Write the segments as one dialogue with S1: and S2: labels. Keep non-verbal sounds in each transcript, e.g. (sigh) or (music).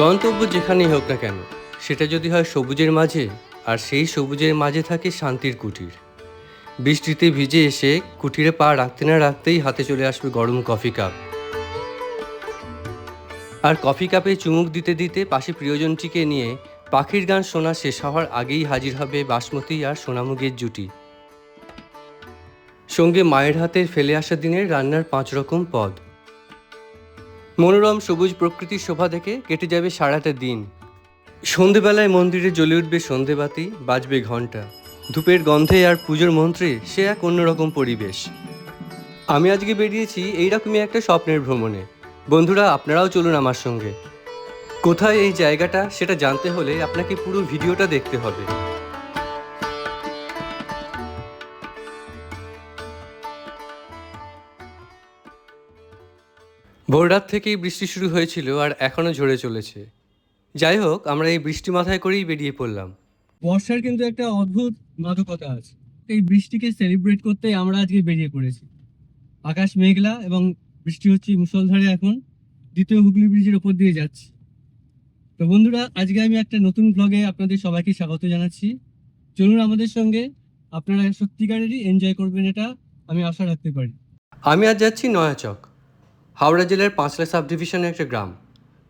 S1: গন্তব্য যেখানেই হোক না কেন, সেটা যদি হয় সবুজের মাঝে, আর সেই সবুজের মাঝে থাকে শান্তির কুটির। বৃষ্টিতে ভিজে এসে কুটিরে পা রাখতে না রাখতেই হাতে চলে আসবে গরম কফি কাপ। আর কফি কাপে চুমুক দিতে দিতে পাশে প্রিয়জনটিকে নিয়ে পাখির গান শোনা শেষ হওয়ার আগেই হাজির হবে বাসমতি আর সোনামুগের জুটি। সঙ্গে মায়ের হাতের ফেলে আসা দিনের রান্নার পাঁচ রকম পদ। মনোরম সবুজ প্রকৃতির শোভা দেখে কেটে যাবে সারাটা দিন। সন্ধেবেলায় মন্দিরে জ্বলে উঠবে সন্ধেবাতি, বাজবে ঘণ্টা ধূপের গন্ধে আর পুজোর মন্ত্রে সে এক অন্যরকম পরিবেশ। আমি আজকে বেরিয়েছি এইরকমই একটা স্বপ্নের ভ্রমণে। বন্ধুরা, আপনারাও চলুন আমার সঙ্গে। কোথায় এই জায়গাটা সেটা জানতে হলে আপনাকে পুরো ভিডিওটা দেখতে হবে। ভোররাত থেকেই বৃষ্টি শুরু হয়েছিল আর এখনও ঝরে চলেছে। যাই হোক আমরা এই বৃষ্টি মাথায় করেই বেরিয়ে পড়লাম। বর্ষার কিন্তু একটা অদ্ভুত মাদকতা আছে। এই বৃষ্টিকে সেলিব্রেট করতে আমরা আজকে বেরিয়ে পড়েছি। আকাশ মেঘলা এবং বৃষ্টি হচ্ছে মুসলধারে এখন। দ্বিতীয় হুগলি ব্রিজের ওপর দিয়ে যাচ্ছি। তো বন্ধুরা আজকে আমি একটা নতুন ব্লগে আপনাদের সবাইকে স্বাগত জানাচ্ছি। চলুন আমাদের সঙ্গে আপনারা সত্যিকারেরই এনজয় করবেন এটা আমি আশা রাখতে পারি। আমি আজ যাচ্ছি নয়াচক। হাওড়া জেলার পাঁচলা সাব ডিভিশনের একটা গ্রাম।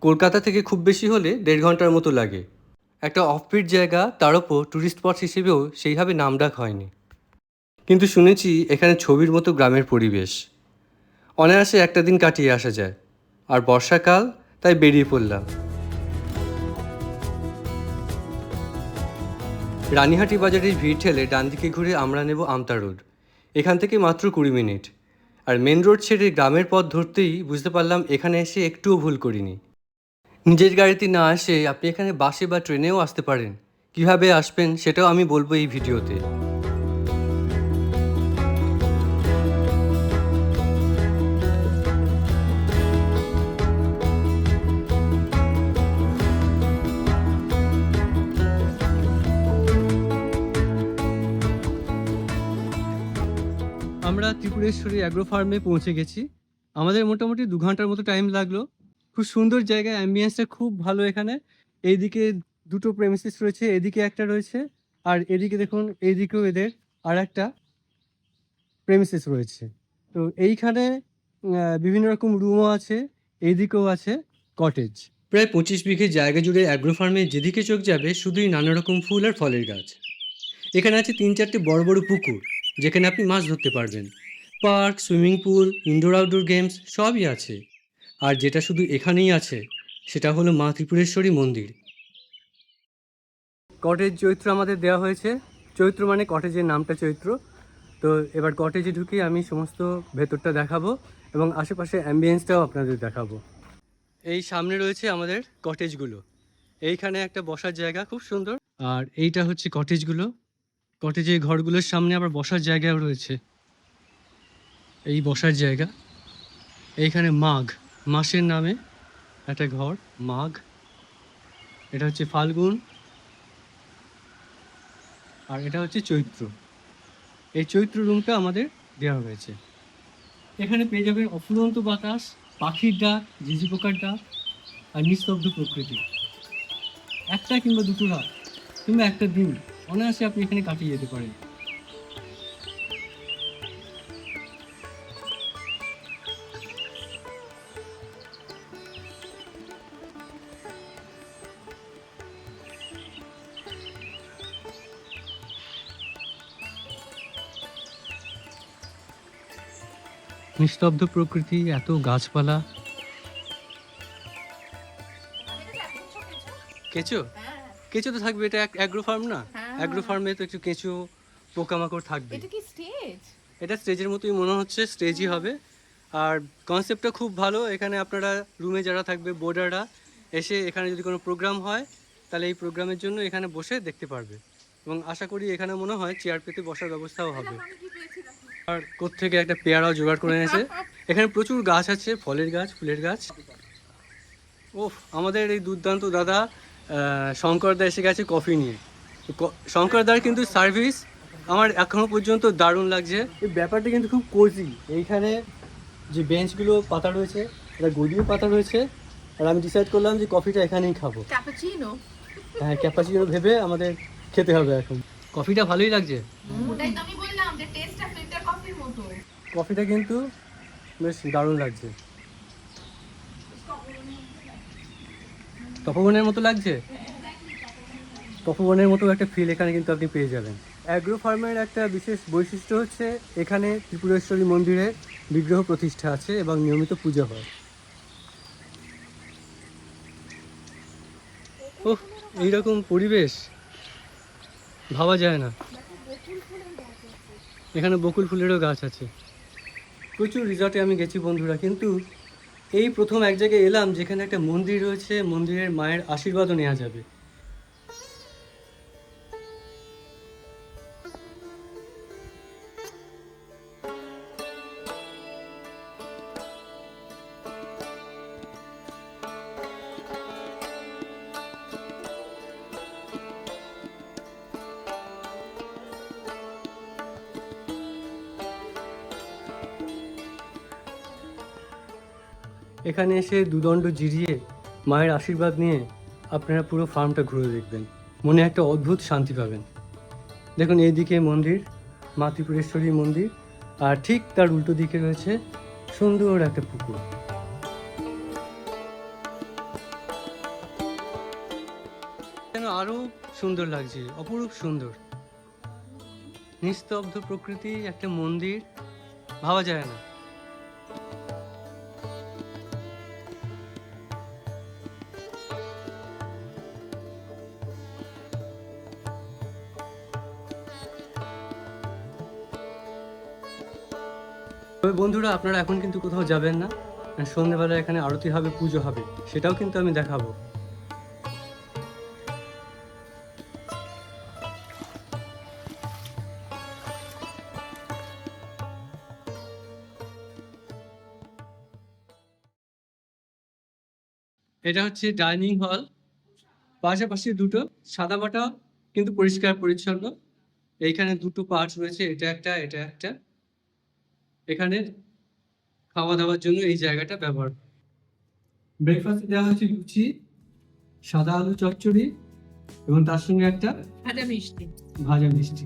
S1: কলকাতা থেকে খুব বেশি হলে দেড় ঘণ্টার মতো লাগে। একটা অফপিট জায়গা, তার ওপর ট্যুরিস্ট স্পট হিসেবেও সেইভাবে নামডাক হয়নি। কিন্তু শুনেছি এখানে ছবির মতো গ্রামের পরিবেশ। অনায়াসে একটা দিন কাটিয়ে আসা যায়। আর বর্ষাকাল, তাই বেরিয়ে পড়লাম। রানীহাটি বাজারের ভিড় ঠেলে ডান দিকে ঘুরে আমরা নেব আমতা রোড। এখান থেকে মাত্র কুড়ি মিনিট। আর মেন রোড ছেড়ে গ্রামের পথ ধরতেই বুঝতে পারলাম এখানে এসে একটুও ভুল করিনি। নিজের গাড়িতে না আসে আপনি এখানে বাসে বা ট্রেনেও আসতে পারেন। কীভাবে আসবেন সেটাও আমি বলব এই ভিডিওতে। আমরা অ্যাগ্রো ফার্মে পৌঁছে গেছি। আমাদের মোটামুটি দু ঘণ্টার মতো টাইম লাগল। খুব সুন্দর জায়গা অ্যাম্বিয়েন্সটা খুব ভালো এখানে। এইদিকে দুটো প্রেমিসিস রয়েছে এদিকে একটা রয়েছে, আর এদিকে দেখুন, এইদিকেও এদের আর একটা প্রেমিসিস রয়েছে। তো এইখানে বিভিন্ন রকম রুমও আছে, এইদিকেও আছে কটেজ প্রায় পঁচিশ বিঘে জায়গা জুড়ে অ্যাগ্রো ফার্মে যেদিকে চোখ যাবে, শুধুই নানা রকম ফুল আর ফলের গাছ। এখানে আছে তিন চারটে বড় বড় পুকুর, যেখানে আপনি মাছ ধরতে পারবেন। Park swimming pool indoor outdoor games সবই আছে। আর যেটা শুধু এখানেই আছে সেটা হলো মা ত্রিপুরেশ্বরী মন্দির। কটেজ চৈত্র আমাদের দেওয়া হয়েছে। চৈত্র মানে কটেজের নামটা চৈত্র। তো এবার কটেজে ঢুকে আমি সমস্ত ভেতরটা দেখাবো এবং আশেপাশে অ্যাম্বিয়েন্সটাও আপনাদের দেখাবো। এই সামনে রয়েছে আমাদের কটেজগুলো। এইখানে একটা বসার জায়গা খুব সুন্দর। আর এইটা হচ্ছে কটেজগুলো। কটেজের ঘরগুলোর সামনে আবার বসার জায়গাও রয়েছে। এই বসার জায়গা। এইখানে মাঘ, মাসের নামে একটা ঘর, মাঘ। এটা হচ্ছে ফাল্গুন। আর এটা হচ্ছে চৈত্র। এই চৈত্র রুমটা আমাদের দেওয়া হয়েছে। এখানে পেয়ে যাবেন অফুরন্ত বাতাস, পাখির ডাক ঝিঝি পোকার ডাক আর নিস্তব্ধ প্রকৃতি। একটা কিংবা দুটো রাত কিংবা একটা দিন অনায়াসে আপনি এখানে কাটিয়ে যেতে পারেন। নিস্তব্ধ প্রকৃতি এত গাছপালা। কেঁচো? কেঁচো তো থাকবে এটা অ্যাগ্রো ফার্ম না। অ্যাগ্রো ফার্মে তো একটু কেঁচো পোকামাকড় থাকবে।
S2: এটা কি স্টেজ
S1: এটা স্টেজের মতোই মনে হচ্ছে স্টেজই হবে। আর কনসেপ্টটা খুব ভালো এখানে আপনারা রুমে যারা থাকবে বোর্ডাররা এসে এখানে যদি কোনো প্রোগ্রাম হয় তাহলে এই প্রোগ্রামের জন্য এখানে বসে দেখতে পারবে। এবং আশা করি এখানে মনে হয় চেয়ার পেতে বসার ব্যবস্থাও হবে। আর কোত্থেকে একটা পেয়ারাও জোগাড় করে এনেছে। এখানে প্রচুর গাছ আছে ফলের গাছ ফুলের গাছ। ও আমাদের এই দুর্দান্ত দাদা শঙ্করদা এসে গেছে কফি নিয়ে। তো ক- শঙ্করদার কিন্তু সার্ভিস আমার এখনও পর্যন্ত দারুণ লাগছে। এই ব্যাপারটা কিন্তু খুব কোজি এইখানে যে বেঞ্চগুলো পাতা রয়েছে এটা গদিও পাতা রয়েছে। আর আমি ডিসাইড করলাম যে কফিটা এখানেই খাব।
S2: ক্যাপাচিনো
S1: হ্যাঁ ক্যাপাচিনো ভেবে আমাদের খেতে হবে এখন। কফিটা ভালোই লাগছে।
S2: ওটাই তো আমি
S1: কফিটা কিন্তু বেশ দারুণ লাগছে। তপবনের মতো লাগছে? তপবনের মতো একটা ফিল এখানে কিন্তু আপনি পেয়ে যাবেন। অ্যাগ্রো ফার্মের একটা বিশেষ বৈশিষ্ট্য হচ্ছে, এখানে ত্রিপুরেশ্বরী মন্দিরে বিগ্রহ প্রতিষ্ঠা আছে এবং নিয়মিত পূজা হয়। ওহ, এইরকম পরিবেশ। ভাবা যায় না। এখানে বকুল ফুলেরও গাছ আছে। প্রচুর রিসর্টে আমি গেছি বন্ধুরা, কিন্তু এই প্রথম এক জায়গায় এলাম যেখানে একটা মন্দির রয়েছে, মন্দিরের মায়ের আশীর্বাদও নেওয়া যাবে। এখানে এসে দুদণ্ড জিরিয়ে মায়ের আশীর্বাদ নিয়ে আপনারা পুরো ফার্মটা ঘুরে দেখবেন। মনে একটা অদ্ভুত শান্তি পাবেন। দেখুন, এইদিকে মন্দির মা ত্রিপুরেশ্বরী মন্দির, আর ঠিক তার উল্টো দিকে রয়েছে সুন্দর একটা পুকুর। যেন আরও সুন্দর লাগছে, অপরূপ সুন্দর। নিস্তব্ধ প্রকৃতি, একটা মন্দির, ভাবা যায় না। তবে বন্ধুরা, আপনারা এখন কিন্তু কোথাও যাবেন না। সন্ধ্যেবেলা এখানে আরতি হবে, পুজো হবে, সেটাও কিন্তু আমি দেখাবো। এটা হচ্ছে ডাইনিং হল। পাশাপাশি দুটো সাদা বাটা কিন্তু পরিষ্কার পরিচ্ছন্ন এইখানে দুটো পার্টস রয়েছে, এটা একটা এটা একটা। এখানে খাওয়া দাওয়ার জন্য এই জায়গাটা ব্যবহার ব্রেকফাস্টে দেওয়া হচ্ছে লুচি সাদা আলু চচ্চড়ি এবং তার সঙ্গে একটা
S2: ভাজা মিষ্টি।
S1: ভাজা মিষ্টি।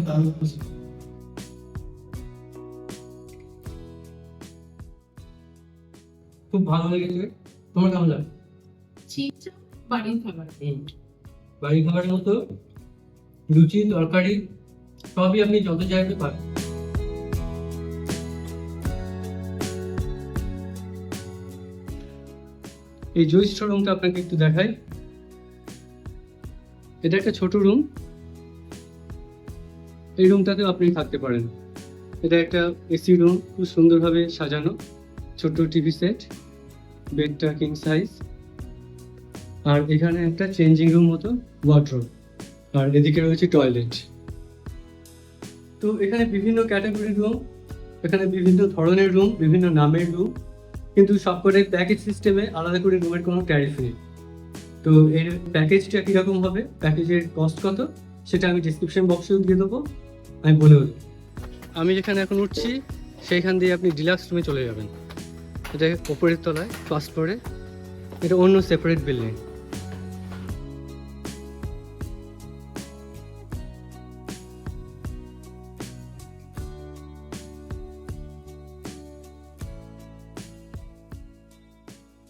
S1: দারুণ খুব ভালো লেগেছে। তোমার কেমন লাগে?
S2: বাড়ির খাবার।
S1: বাড়ি খাবারের মতো লুচি তরকারি সবই আপনি যত জায়গায় পাবেন এই জ্যৈষ্ঠ রুমটা আপনাকে একটু দেখাই। এটা একটা ছোট রুম। এই রুমটাতেও আপনি থাকতে পারেন। এটা একটা এসি রুম, খুব সুন্দরভাবে সাজানো। ছোট টিভি সেট, বেডটা কিং সাইজ আর এখানে একটা চেঞ্জিং রুম মতো ওয়ার্ড্রোব আর এদিকে রয়েছে টয়লেট তো এখানে বিভিন্ন ক্যাটাগরির রুম এখানে বিভিন্ন ধরনের রুম বিভিন্ন নামের রুম কিন্তু সবকটাই প্যাকেজ সিস্টেমে আলাদা করে রুমের কোনো ট্যারিফ নেই। তো এর প্যাকেজটা কীরকম হবে? প্যাকেজের কস্ট কত? সেটা আমি ডিসক্রিপশন বক্সেও দিয়ে দেবো। আমি বলেও দেবো আমি যেখানে এখন উঠছি, সেইখান দিয়ে আপনি ডিলাক্স রুমে চলে যাবেন। এটা ওপরের তলায় ফার্স্ট ফ্লোরে এটা অন্য সেপারেট বিল্ডিং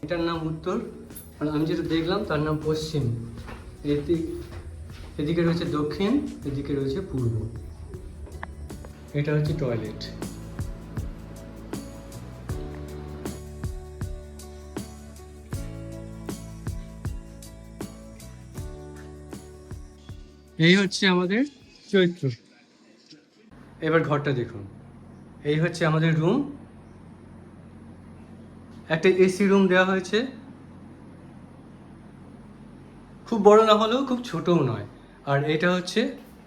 S1: এটার নাম উত্তর। আর আমি যেটা দেখলাম, তার নাম পশ্চিম। এদিকে রয়েছে দক্ষিণ, এদিকে রয়েছে পূর্ব। এটা হচ্ছে টয়লেট এই হচ্ছে আমাদের চৈত্র। এবার ঘরটা দেখুন। এই হচ্ছে আমাদের রুম একটা এসি রুম দেওয়া হয়েছে। খুব বড় না হলেও খুব ছোটও নয়। আর এটা হচ্ছে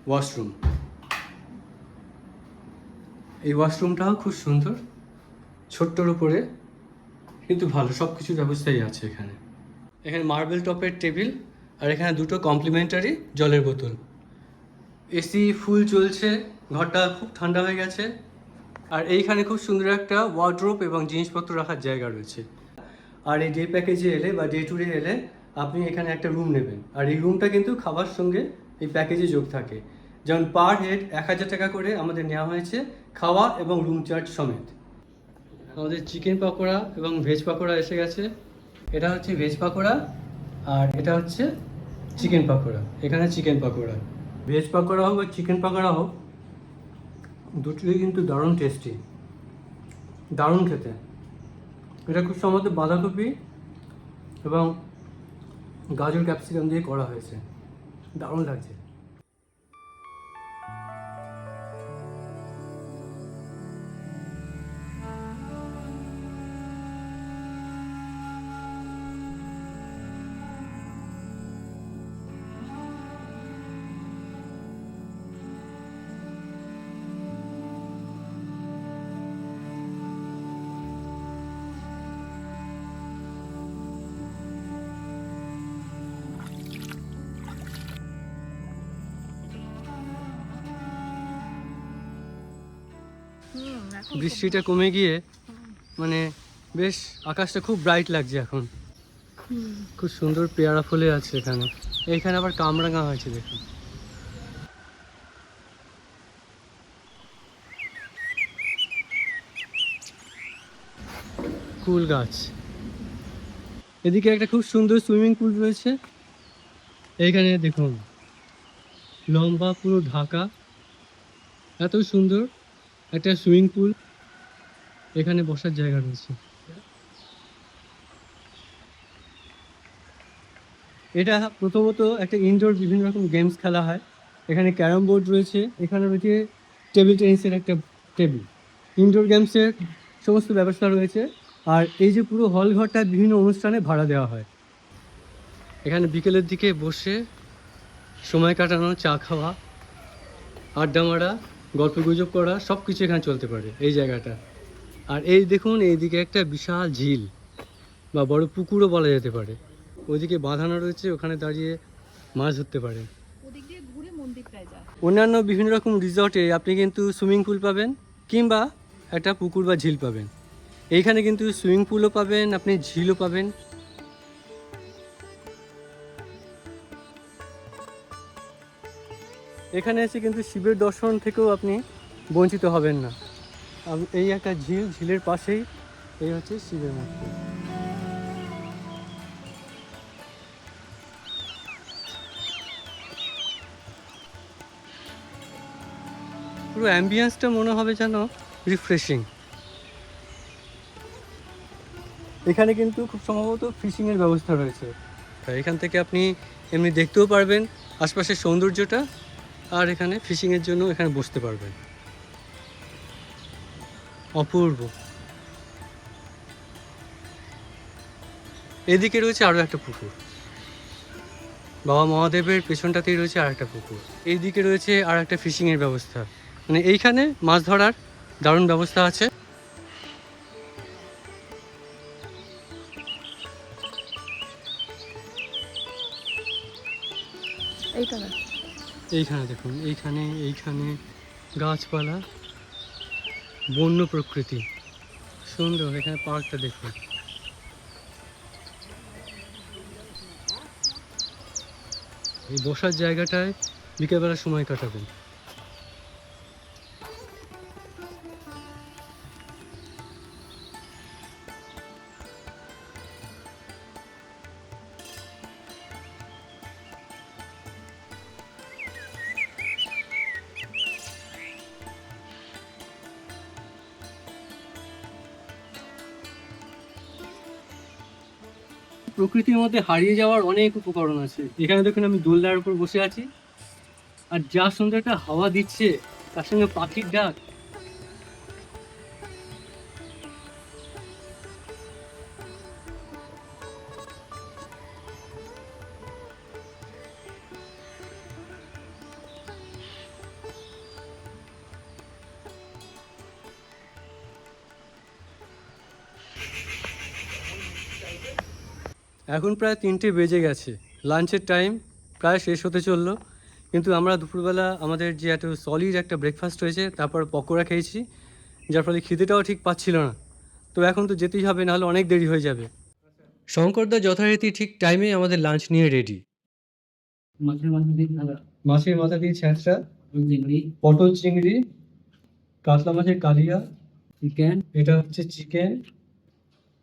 S1: ওয়াশরুম এই ওয়াশরুমটাও খুব সুন্দর। ছোট্টর উপরে, কিন্তু ভালো সব কিছুর ব্যবস্থাই আছে এখানে। এখানে মার্বেল টপের টেবিল আর এখানে দুটো কমপ্লিমেন্টারি জলের বোতল। এসি ফুল চলছে, ঘরটা খুব ঠান্ডা হয়ে গেছে। আর এইখানে খুব সুন্দর একটা ওয়ার্ড্রোপ এবং জিনিসপত্র রাখার জায়গা রয়েছে। আর এই ডে প্যাকেজে এলে বা ডে ট্যুরে এলে আপনি এখানে একটা রুম নেবেন। আর এই রুমটা কিন্তু খাবার সঙ্গে এই প্যাকেজে যোগ থাকে। যেমন পার হেড এক হাজার টাকা করে আমাদের নেওয়া হয়েছে খাওয়া এবং রুম চার্জ সমেত। আমাদের চিকেন পকোড়া এবং ভেজ পাকোড়া এসে গেছে। এটা হচ্ছে ভেজ পাকোড়া আর এটা হচ্ছে চিকেন পাকোড়া। এখানে চিকেন পাকোড়া। ভেজ পাকোড়া হোক বা চিকেন পাকোড়া হোক দুটোই কিন্তু দারুণ টেস্টি দারুণ খেতে। এটা খুব সম্ভবত বাঁধাকপি এবং গাজর ক্যাপসিকাম দিয়ে করা হয়েছে। দারুণ লাগছে। বৃষ্টিটা কমে গিয়ে মানে বেশ আকাশটা খুব ব্রাইট লাগছে এখন। খুব সুন্দর পেয়ারা ফুলে আছে এখানে। এইখানে আবার কামরাঙা হয়েছে দেখুন। কুল গাছ। এদিকে একটা খুব সুন্দর সুইমিং পুল রয়েছে। এইখানে দেখুন, লম্বা পুরো ঢাকা। এত সুন্দর। একটা সুইমিং পুল এখানে বসার জায়গা রয়েছে। এটা প্রথমত একটা ইনডোর বিভিন্ন রকম গেমস খেলা হয়। এখানে ক্যারাম বোর্ড রয়েছে, এখানে রয়েছে টেবিল টেনিসের একটা টেবিল ইনডোর গেমসের সমস্ত ব্যবস্থা রয়েছে আর এই যে পুরো হল ঘরটা বিভিন্ন অনুষ্ঠানে ভাড়া দেওয়া হয়। এখানে বিকেলের দিকে বসে সময় কাটানো, চা খাওয়া, আড্ডা মারা গল্প গুজব করা সব কিছু এখানে চলতে পারে এই জায়গাটা। আর এই দেখুন এইদিকে একটা বিশাল ঝিল বা বড় পুকুরও বলা যেতে পারে। ওইদিকে বাঁধানো রয়েছে ওখানে দাঁড়িয়ে মাছ ধরতে পারেন অন্যান্য বিভিন্ন রকম রিসর্টে আপনি কিন্তু সুইমিং পুল পাবেন কিংবা একটা পুকুর বা ঝিল পাবেন। এইখানে কিন্তু সুইমিং পুলও পাবেন আপনি ঝিলও পাবেন। এখানে এসে কিন্তু শিবের দর্শন থেকেও আপনি বঞ্চিত হবেন না। এই একটা ঝিল, ঝিলের পাশেই এই হচ্ছে শিবের মূর্তি। পুরো অ্যাম্বিয়েন্সটা মনে হবে যেন রিফ্রেশিং এখানে কিন্তু খুব সম্ভবত ফিশিংয়ের ব্যবস্থা রয়েছে। এখান থেকে আপনি এমনি দেখতেও পারবেন আশপাশের সৌন্দর্যটা। আর এখানে ফিশিংয়ের জন্য এখানে বসতে পারবেন। অপূর্ব। এদিকে রয়েছে আরও একটা পুকুর। বাবা মহাদেবের পেছনটাতেই রয়েছে আর একটা পুকুর। এইদিকে রয়েছে আর একটা ফিশিংয়ের ব্যবস্থা। মানে এইখানে মাছ ধরার দারুণ ব্যবস্থা আছে। এইখানে দেখুন, এইখানে এইখানে গাছপালা, বন্য প্রকৃতি। সুন্দর, এখানে পার্কটা দেখুন। এই বসার জায়গাটায় বিকেলবেলা সময় কাটাবেন। প্রকৃতির মধ্যে হারিয়ে যাওয়ার অনেক উপকরণ আছে। এখানে দেখুন আমি দোলনার উপর বসে আছি। আর যা সুন্দর একটা হাওয়া দিচ্ছে, তার সঙ্গে পাখির ডাক এখন প্রায় তিনটে বেজে গেছে। লাঞ্চের টাইম প্রায় শেষ হতে চলল। কিন্তু আমরা দুপুরবেলা আমাদের যে এত সলিড একটা ব্রেকফাস্ট হয়েছে তারপর পকোড়া খেয়েছি যার ফলে খিদেটাও ঠিক পাচ্ছিল না। তো এখন তো যেতেই হবে নাহলে অনেক দেরি হয়ে যাবে। শঙ্করদা যথারীতি ঠিক টাইমে আমাদের লাঞ্চ নিয়ে রেডি
S3: মাছের মাথা দিয়ে
S1: ছ্যাঁচড়া
S3: চিংড়ি।
S1: পটল চিংড়ি কাতলা মাছের কালিয়া।
S3: চিকেন
S1: এটা হচ্ছে চিকেন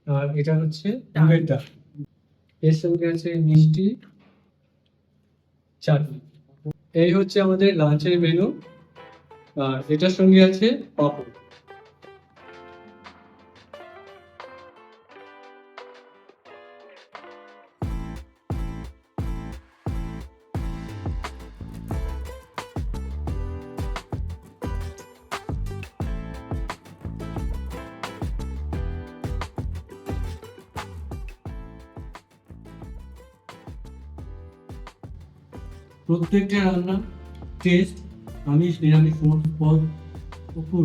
S1: আর এটা হচ্ছে ডাল এর সঙ্গে আছে মিষ্টি চাটনি। এই হচ্ছে আমাদের লাঞ্চের মেনু আর এটার সঙ্গে আছে পাপড়। প্রত্যেকটা রান্না টেস্ট আমিষ নিরামিষ সমস্ত পদ উপর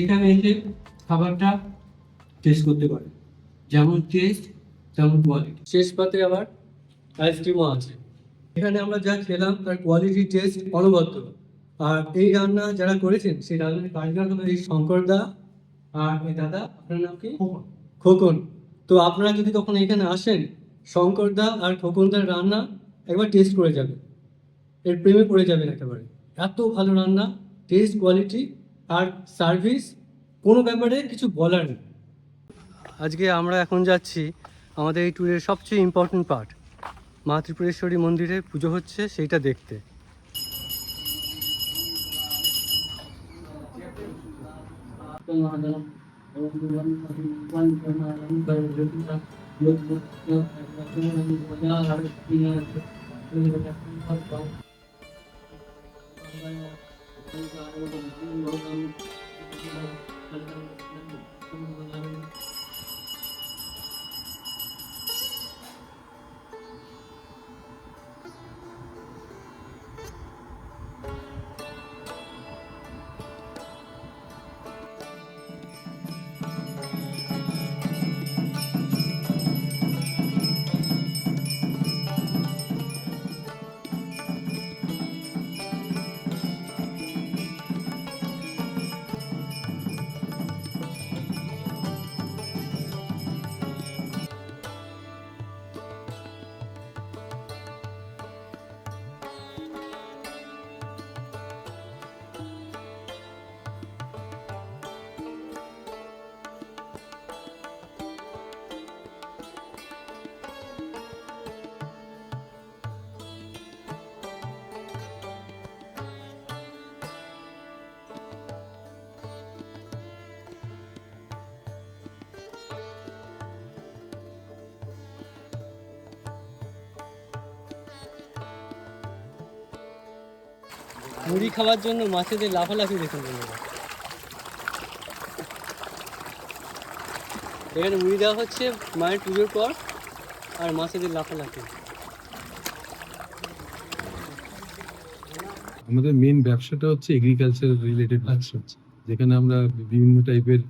S1: এখানে এসে খাবারটা টেস্ট করতে পারে। যেমন টেস্ট তেমন কোয়ালিটি শেষ পাতে আবার আইসক্রিমও আছে। এখানে আমরা যা খেলাম তার কোয়ালিটি টেস্ট অনবদ্য। আর এই রান্না যারা করেছেন সেই রান্নার কারিগর হলো এই শঙ্করদা আর এই দাদা আপনার নাম কি? খোকন। তো আপনারা যদি কখনো এখানে আসেন শঙ্করদা আর খোকনদার রান্না একবার টেস্ট করে যাবেন এর প্রেমে পড়ে যাবেন একেবারে। এত ভালো রান্না টেস্ট কোয়ালিটি আর সার্ভিস কোনো ব্যাপারে কিছু বলার নেই। আজকে আমরা এখন যাচ্ছি আমাদের এই ট্যুরের সবচেয়ে ইম্পর্টেন্ট পার্ট মা ত্রিপুরেশ্বরী মন্দিরে পুজো হচ্ছে সেইটা দেখতে। (laughs) Thank you. মুড়ি খাওয়ার জন্য মাছেদের লাফালাফি দেখুন বন্ধুরা। এখানে মুড়ি দেওয়া হচ্ছে, মায়ের পুজোর পর, আর মাছেদের লাফালাফি।
S4: আমাদের মেন ব্যবসাটা হচ্ছে এগ্রিকালচার রিলেটেড ব্যবসা যেখানে আমরা বিভিন্ন টাইপের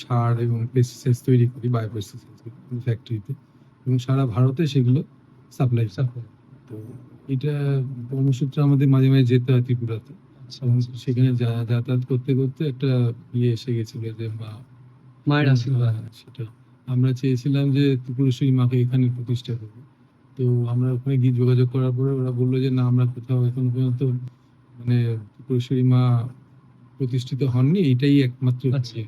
S4: সার এবং পেস্টিসাইডস তৈরি করি বায়ো পেস্টিসাইডস ফ্যাক্টরিতে এবং সারা ভারতে সেগুলো সাপ্লাই সাপ্লাই তো এটা কর্মসূত্রে আমাদের মাঝে মাঝে যেতে হয় ত্রিপুরাতে। সেখানে যাতায়াত করতে করতে একটা ইয়ে এসে গেছিল যে মা
S1: মায়ের আশীর্বাদ।
S4: হ্যাঁ, সেটা। আমরা চেয়েছিলাম যে ত্রিপুরেশ্বরী মাকে এখানে প্রতিষ্ঠা করব। তো আমরা ওখানে গিয়ে যোগাযোগ করার পরে ওরা বলল যে না আমরা কোথাও এখন পর্যন্ত মানে ত্রিপুরেশ্বরী মা প্রতিষ্ঠিত হননি। এটাই একমাত্র
S1: আচ্ছা।
S4: ইয়ে।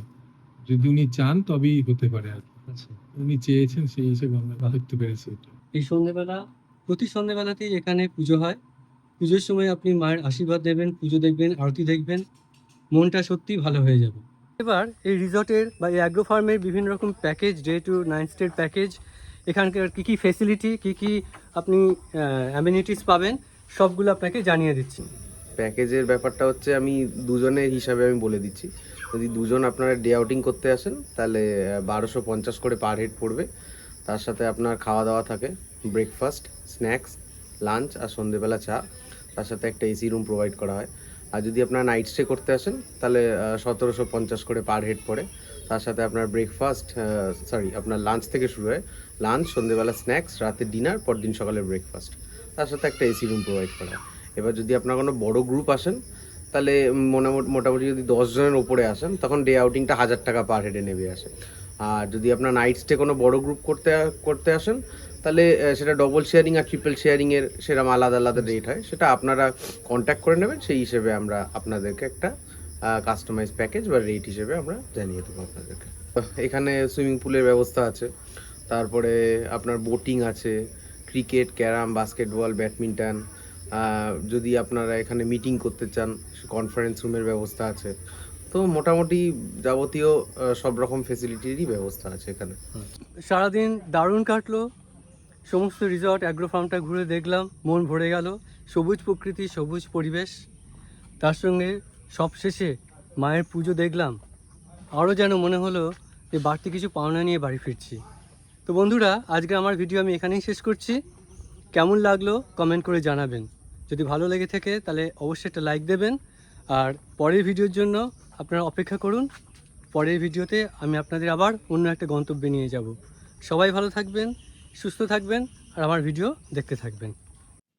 S4: যদি উনি চান তবেই হতে পারে আর কি। উনি চেয়েছেন সেই হিসেবে আমরা করতে পেরেছি
S1: এই সন্ধেবেলা প্রতি সন্ধেবেলাতেই এখানে পুজো হয়, পুজোর সময় আপনি মায়ের আশীর্বাদ দেবেন পুজো দেখবেন, আরতি দেখবেন, মনটা সত্যিই ভালো হয়ে যাবে। এবার এই রিসর্টের বা এই অ্যাগ্রো ফার্মের বিভিন্ন রকম প্যাকেজ ডে টু নাইন স্টের প্যাকেজ এখানকার কী কী ফেসিলিটি কী কী আপনি অ্যামিনিটিস পাবেন, সবগুলো আপনাকে জানিয়ে দিচ্ছি।
S5: প্যাকেজের ব্যাপারটা হচ্ছে আমি দুজনের হিসাবে আমি বলে দিচ্ছি। যদি দুজন আপনারা ডে আউটিং করতে আসেন, তাহলে বারোশো পঞ্চাশ করে পার হেড পড়বে। তার সাথে আপনার খাওয়া দাওয়া থাকে। ব্রেকফাস্ট, স্ন্যাক্স, লাঞ্চ আর সন্ধেবেলা চা। তার সাথে একটা এসি রুম প্রোভাইড করা হয়। আর যদি আপনারা নাইট স্টে করতে আসেন, তাহলে সতেরোশো পঞ্চাশ করে পার হেড পড়ে। তার সাথে আপনার ব্রেকফাস্ট সরি, আপনার লাঞ্চ থেকে শুরু হয়। লাঞ্চ, সন্ধেবেলা স্ন্যাক্স রাতে ডিনার, পরদিন সকালে ব্রেকফাস্ট। তার সাথে একটা এসি রুম প্রোভাইড করা এবার যদি আপনার কোনো বড় গ্রুপ আসেন, তাহলে মোটামুটি মোটামুটি যদি দশজনের ওপরে আসেন, তখন ডে আউটিংটা হাজার টাকা পার হেডে নেবে আসে। আর যদি আপনার নাইট স্টে কোনো বড় গ্রুপ করতে করতে আসেন তাহলে সেটা ডবল শেয়ারিং আর ট্রিপল শেয়ারিংয়ের সেরকম আলাদা আলাদা রেট হয়। সেটা আপনারা কন্ট্যাক্ট করে নেবেন, সেই হিসেবে আমরা আপনাদেরকে একটা কাস্টমাইজ প্যাকেজ বা রেট হিসেবে আমরা জানিয়ে দেবো আপনাদেরকে। এখানে সুইমিং পুলের ব্যবস্থা আছে, তারপরে আপনার বোটিং আছে ক্রিকেট ক্যারাম বাস্কেটবল ব্যাডমিন্টন যদি আপনারা এখানে মিটিং করতে চান কনফারেন্স রুমের ব্যবস্থা আছে। তো মোটামুটি যাবতীয় সব রকম ফেসিলিটিরই ব্যবস্থা আছে এখানে।
S1: সারাদিন দারুণ কাটলো সমস্ত রিসর্ট অ্যাগ্রো ফার্মটা ঘুরে দেখলাম, মন ভরে গেল। সবুজ প্রকৃতি, সবুজ পরিবেশ। তার সঙ্গে সবশেষে মায়ের পুজো দেখলাম। আরও যেন মনে হলো যে বাড়তি কিছু পাওনা নিয়ে বাড়ি ফিরছি। তো বন্ধুরা, আজকে আমার ভিডিও আমি এখানেই শেষ করছি। কেমন লাগল কমেন্ট করে জানাবেন। যদি ভালো লেগে থাকে, তাহলে অবশ্যই একটা লাইক দেবেন। আর পরের ভিডিওর জন্য আপনারা অপেক্ষা করুন। পরের ভিডিওতে আমি আপনাদের আবার অন্য একটা গন্তব্যে নিয়ে যাব। সবাই ভালো থাকবেন। সুস্থ থাকবেন আর আমার ভিডিও দেখতে থাকবেন।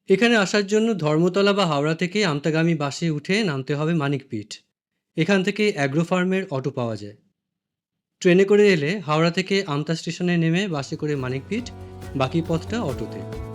S1: এখানে আসার জন্য ধর্মতলা বা হাওড়া থেকে আমতাগামী বাসে উঠে নামতে হবে মানিকপীঠ। এখান থেকে অ্যাগ্রো ফার্মের অটো পাওয়া যায়। ট্রেনে করে এলে হাওড়া থেকে আমতা স্টেশনে নেমে বাসে করে মানিকপীঠ, বাকি পথটা অটোতে।